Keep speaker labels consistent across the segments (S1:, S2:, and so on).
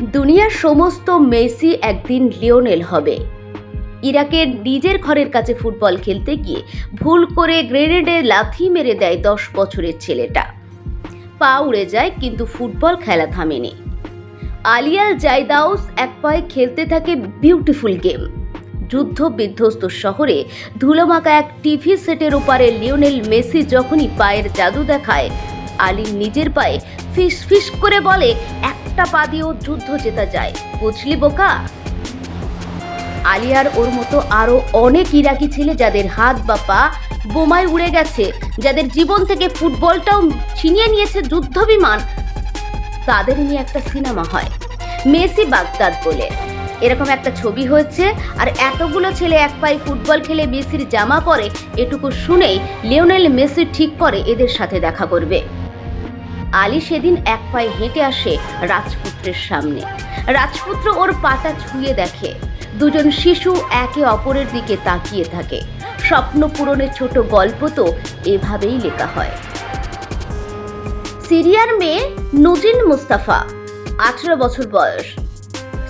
S1: দুনিয়ার সমস্ত মেসি একদিন লিওনেল হবে। ইরাকের নিজের ঘরের কাছে ফুটবল খেলতে গিয়ে ভুল করে গ্রেনেডে লাথি মেরে দেয় দশ বছরের ছেলেটা। পা উড়ে যায়, কিন্তু ফুটবল খেলা থামেনি। আলিয়াল জাইদাউস এক পায়ে খেলতে থাকে বিউটিফুল গেম। যুদ্ধ বিধ্বস্ত শহরে ধুলোমাকা এক টিভি সেটের ওপারে লিওনেল মেসি যখনই পায়ের জাদু দেখায়, আলী নিজের পায়ে ফিস ফিস করে বলে একটা পা দিয়েও যুদ্ধ জেতা যায়। বুঝলি, বোকা? আলিয়ার ওর মতো আরও অনেক ইরাকি ছেলে যাদের হাত বা পা বোমায় উড়ে গেছে, যাদের জীবন থেকে ফুটবলটাও ছিনিয়ে নিয়েছে যুদ্ধ বিমান তাদের নিয়ে একটা সিনেমা হয়, মেসি বাগদাদ বলে। এরকম একটা ছবি হয়েছে, আর এতগুলো ছেলে এক পায়ে ফুটবল খেলে মেসির জামা পরে, এটুকু শুনেই লিওনেল মেসি ঠিক করে এদের সাথে দেখা করবে। আলী সেদিন এক পায়ে হেঁটে আসে রাজপুত্রের সামনে। রাজপুত্র ওর পাটা ছুঁয়ে দেখে। দুজন শিশু একে অপরের দিকে তাকিয়ে থাকে। স্বপ্ন পূরণের ছোট গল্প তো এভাবেই লেখা হয়। সিরিয়ার মেয়ে নুজিন মুস্তাফা, আঠারো বছর বয়স।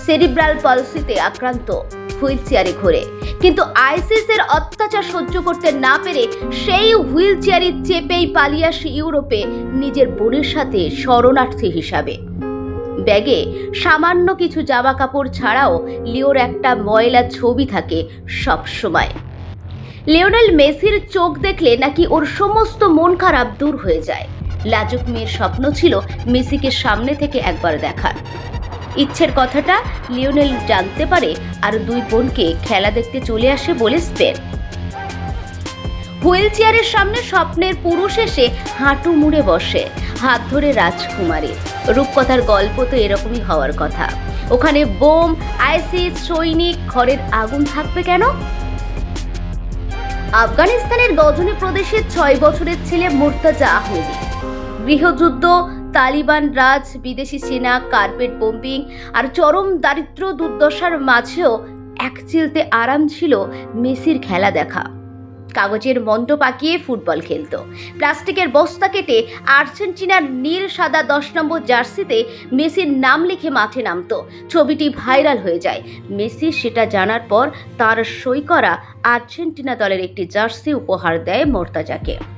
S1: সেরিব্রাল পলসিতে আক্রান্ত, হুইল চেয়ারে ঘোরে। কিন্তু আইসিসের অত্যাচার সহ্য করতে না পেরে সেই হুইল চেয়ারে চেপেই পালিয়ে আসে ইউরোপে নিজের বোনের সাথে শরণার্থী হিসাবে। ব্যাগে সামান্য কিছু জামা কাপড় ছাড়াও লিওর একটা ময়লা ছবি থাকে সব সময় লিওনেল মেসির চোখ দেখলে নাকি ওর সমস্ত মন খারাপ দূর হয়ে যায়। লাজুক মেয়ের স্বপ্ন ছিল মেসিকে সামনে থেকে একবার দেখার। ইচ্ছের কথাটা লিওনেল জানতে পারে আর দুই বোনকে খেলা দেখতে চলে আসে বলে স্পেন। হুইল চেয়ারের সামনে স্বপ্নের পুরুষ এসে হাঁটু মুড়ে বসে, হাত ধরে রাজকুমারী। রূপকথার গল্প তো এরকমই হওয়ার কথা। ওখানে বোম, আইসিস, সৈনিক, ঘরের আগুন থাকবে কেন? আফগানিস্তানের গজনী প্রদেশের ছয় বছরের ছেলে মোর্তাজা আহমেদি। গৃহযুদ্ধ তালিবান রাজ, বিদেশি সেনা, কার্পেট বোম্বিং আর চরম দারিদ্র দুর্দশার মাঝেও এক চিলতে আরাম ছিল মেসির খেলা দেখা। কাগজের মন্ড পাকিয়ে ফুটবল খেলতো। প্লাস্টিকের বস্তা কেটে আর্জেন্টিনার নীল সাদা দশ নম্বর জার্সিতে মেসির নাম লিখে মাঠে নামতো। ছবিটি ভাইরাল হয়ে যায়। মেসি সেটা জানার পর তার সই করা আর্জেন্টিনা দলের একটি জার্সি উপহার দেয় মোর্তাজাকে।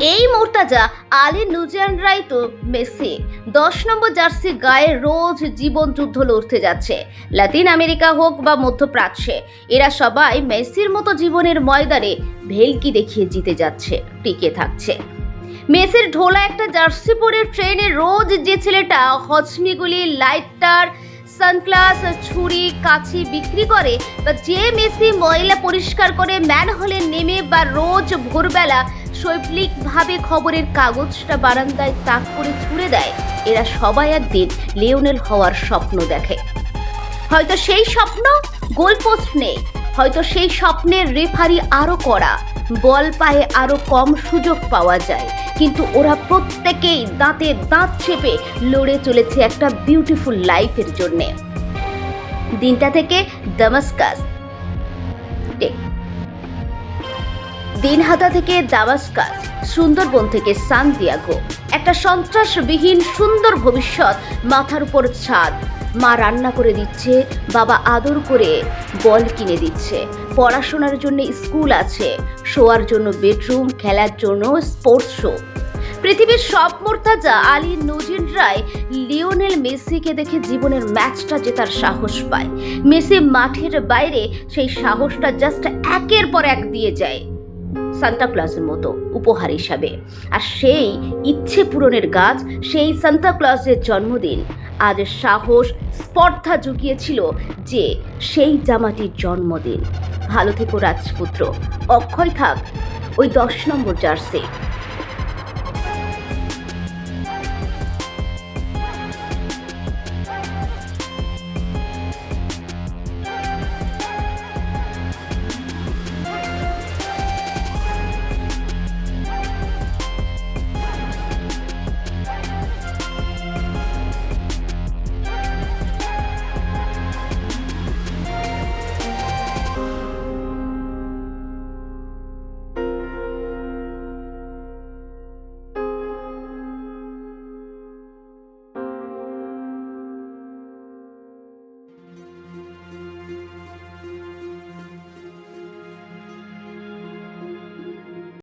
S1: এই মোর্তাজা আলী নুজিয়ানরাই তো মেসি। দশ নম্বর জার্সি গায়ে রোজ জীবন যুদ্ধ লড়তে যাচ্ছে। লাতিন আমেরিকা হোক বা মধ্যপ্রাচ্যে, এরা সবাই মেসির মতো জীবনের ময়দানে ভেলকি দেখিয়ে জিতে যাচ্ছে, টিকে থাকছে। মেসির ঢোলা একটা জার্সি পরে ট্রেনে রোজ যে ছেলেটা হজমিগুলি লাইটার, সানগ্লাস, ছুরি কাছি বিক্রি করে বা যে মেসি ময়লা পরিষ্কার করে ম্যান হলে নেমে বা রোজ ভোরবেলা শৈল্পিকভাবে খবরের কাগজটা বারান্দায় তাক করে ছুড়ে দেয়। এরা সবাই একদিন লিওনেল হওয়ার স্বপ্ন দেখে। হয়তো সেই স্বপ্ন গোলপোস্ট নেই, হয়তো সেই স্বপ্নের রেফারি আরও করা বল পায়ে আরও কম সুযোগ পাওয়া যায়। কিন্তু ওরা প্রত্যেকেই দাঁতে দাঁত চেপে লড়ে চলেছে একটা বিউটিফুল লাইফের জন্যে। দিনটা থেকে দামাস্কাস। টেক দিনহাটা থেকে দামাস্কাস সুন্দরবন থেকে সান দিয়াগো একটা সন্ত্রাসবিহীন সুন্দর ভবিষ্যৎ মাথার উপর ছাদ। মা রান্না করে দিচ্ছে, বাবা আদর করে বল কিনে দিচ্ছে। পড়াশোনার জন্য স্কুল আছে, শোয়ার জন্য বেডরুম, খেলার জন্য স্পোর্টস শো। পৃথিবীর সব মোর্তাজা আলী নজিন রায় লিওনেল মেসিকে দেখে জীবনের ম্যাচটা জেতার সাহস পায়। মেসি মাঠের বাইরে সেই সাহসটা জাস্ট একের পর এক দিয়ে যায়। সান্তা ক্লজের মতো উপহার হিসাবে। আর সেই ইচ্ছে পূরণের গাছ, সেই সান্তা ক্লজের জন্মদিন আজ সাহস, স্পর্ধা জুগিয়েছিল যে সেই জামাটির জন্মদিন। ভালো থেকো রাজপুত্র। অক্ষয় থাক। ওই দশ নম্বর জার্সি।